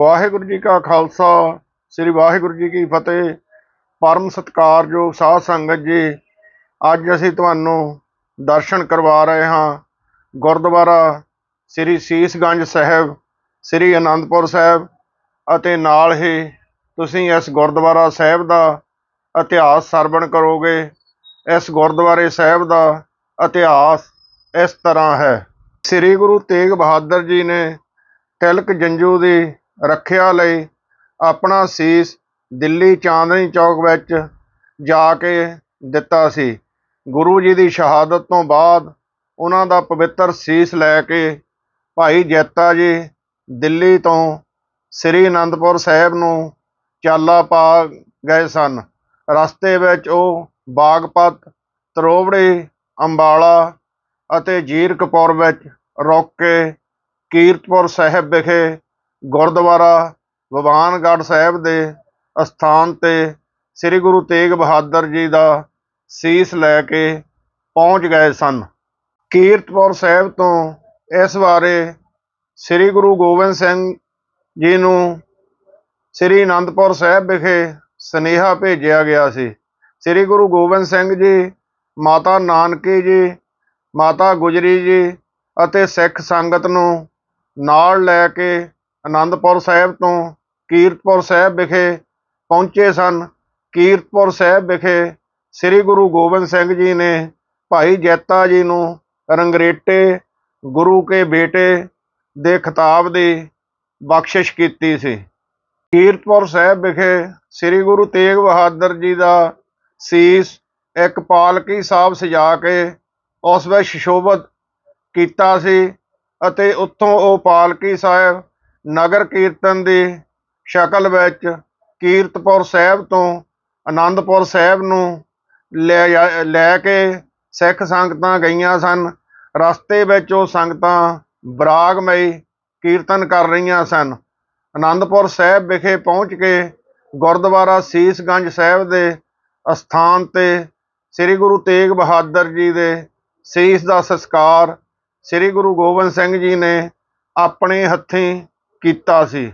ਵਾਹਿਗੁਰੂ ਜੀ ਕਾ ਖਾਲਸਾ, ਸ੍ਰੀ ਵਾਹਿਗੁਰੂ ਜੀ ਕੀ ਫਤਿਹ। ਪਰਮ ਸਤਿਕਾਰਯੋਗ ਸਾਧ ਸੰਗਤ ਜੀ, ਅੱਜ ਅਸੀਂ ਤੁਹਾਨੂੰ ਦਰਸ਼ਨ ਕਰਵਾ ਰਹੇ ਹਾਂ। ਗੁਰਦੁਆਰਾ ਸ੍ਰੀ ਸੀਸਗੰਜ ਸਾਹਿਬ, ਸ੍ਰੀ ਅਨੰਦਪੁਰ ਸਾਹਿਬ ਅਤੇ ਨਾਲ ਹੀ ਤੁਸੀਂ ਇਸ ਗੁਰਦੁਆਰਾ ਸਾਹਿਬ ਦਾ ਇਤਿਹਾਸ ਸਰਵਣ ਕਰੋਗੇ। ਇਸ ਗੁਰਦੁਆਰੇ ਸਾਹਿਬ ਦਾ ਇਤਿਹਾਸ ਇਸ ਤਰ੍ਹਾਂ ਹੈ। ਸ੍ਰੀ ਗੁਰੂ ਤੇਗ ਬਹਾਦਰ ਜੀ ਨੇ ਤਿਲਕ ਜੰਜੂ ਦੀ ਰੱਖਿਆ ਲਈ ਆਪਣਾ ਸੀਸ ਦਿੱਲੀ ਚਾਂਦਨੀ ਚੌਕ ਵਿੱਚ ਜਾ ਕੇ ਦਿੱਤਾ ਸੀ। ਗੁਰੂ ਜੀ ਦੀ ਸ਼ਹਾਦਤ ਤੋਂ ਬਾਅਦ ਉਹਨਾਂ ਦਾ ਪਵਿੱਤਰ ਸੀਸ ਲੈ ਕੇ ਭਾਈ ਜੈਤਾ ਜੀ ਦਿੱਲੀ ਤੋਂ ਸ੍ਰੀ ਅਨੰਦਪੁਰ ਸਾਹਿਬ ਨੂੰ ਚਾਲਾ ਪਾ ਗਏ ਸਨ। ਰਸਤੇ ਵਿੱਚ ਉਹ ਬਾਗਪਤ ਤਰੋਬੜੀ ਅੰਬਾਲਾ ਅਤੇ ਜੀਰਕਪੁਰ ਵਿੱਚ ਰੁਕ ਕੇ ਕੀਰਤਪੁਰ ਸਾਹਿਬ ਵਿਖੇ ਗੁਰਦੁਆਰਾ ਬਵਾਨਗੜ੍ਹ ਸਾਹਿਬ ਦੇ ਅਸਥਾਨ ਤੇ ਸ੍ਰੀ ਗੁਰੂ ਤੇਗ ਬਹਾਦਰ ਜੀ ਦਾ ਸੀਸ ਲੈ ਕੇ ਪਹੁੰਚ ਗਏ ਸਨ। ਕੀਰਤਪੁਰ ਸਾਹਿਬ ਤੋਂ ਇਸ ਬਾਰੇ ਸ੍ਰੀ ਗੁਰੂ ਗੋਬਿੰਦ ਸਿੰਘ ਜੀ ਨੂੰ ਸ੍ਰੀ ਅਨੰਦਪੁਰ ਸਾਹਿਬ ਵਿਖੇ ਸਨੇਹਾ ਭੇਜਿਆ ਗਿਆ ਸੀ। ਸ੍ਰੀ ਗੁਰੂ ਗੋਬਿੰਦ ਸਿੰਘ ਜੀ, ਮਾਤਾ ਨਾਨਕੀ ਜੀ, ਮਾਤਾ ਗੁਜਰੀ ਜੀ ਅਤੇ ਸਿੱਖ ਸੰਗਤ ਨੂੰ ਨਾਲ ਲੈ ਕੇ ਅਨੰਦਪੁਰ ਸਾਹਿਬ ਤੋਂ ਕੀਰਤਪੁਰ ਸਾਹਿਬ ਵਿਖੇ ਪਹੁੰਚੇ ਸਨ। ਕੀਰਤਪੁਰ ਸਾਹਿਬ ਵਿਖੇ ਸ੍ਰੀ ਗੁਰੂ ਗੋਬਿੰਦ ਸਿੰਘ ਜੀ ਨੇ ਭਾਈ ਜੈਤਾ ਜੀ ਨੂੰ ਰੰਗਰੇਟੇ, ਗੁਰੂ ਕੇ ਬੇਟੇ ਦੇ ਖਿਤਾਬ ਦੀ ਬਖਸ਼ਿਸ਼ ਕੀਤੀ ਸੀ। ਕੀਰਤਪੁਰ ਸਾਹਿਬ ਵਿਖੇ ਸ੍ਰੀ ਗੁਰੂ ਤੇਗ ਬਹਾਦਰ ਜੀ ਦਾ ਸੀਸ ਇੱਕ ਪਾਲਕੀ ਸਾਹਿਬ ਸਜਾ ਕੇ ਉਸ ਵਿੱਚ ਸ਼ੋਭਤ ਕੀਤਾ ਸੀ ਅਤੇ ਉੱਥੋਂ ਉਹ ਪਾਲਕੀ ਸਾਹਿਬ ਨਗਰ ਕੀਰਤਨ ਦੀ ਸ਼ਕਲ ਵਿੱਚ ਕੀਰਤਪੁਰ ਸਾਹਿਬ ਤੋਂ ਆਨੰਦਪੁਰ ਸਾਹਿਬ ਨੂੰ ਲੈ ਜਾ- ਲੈ ਕੇ ਸਿੱਖ ਸੰਗਤਾਂ ਗਈਆਂ ਸਨ। ਰਸਤੇ ਵਿੱਚ ਉਹ ਸੰਗਤਾਂ ਬਰਾਗਮਈ ਕੀਰਤਨ ਕਰ ਰਹੀਆਂ ਸਨ। ਆਨੰਦਪੁਰ ਸਾਹਿਬ ਵਿਖੇ ਪਹੁੰਚ ਕੇ ਗੁਰਦੁਆਰਾ ਸੀਸਗੰਜ ਸਾਹਿਬ ਦੇ ਅਸਥਾਨ ਤੇ ਸ੍ਰੀ ਗੁਰੂ ਤੇਗ ਬਹਾਦਰ ਜੀ ਦੇ ਸੀਸ ਦਾ ਸੰਸਕਾਰ ਸ੍ਰੀ ਗੁਰੂ ਗੋਬਿੰਦ ਸਿੰਘ ਜੀ ਨੇ ਆਪਣੇ ਹੱਥੀਂ ਕੀਤਾ ਸੀ।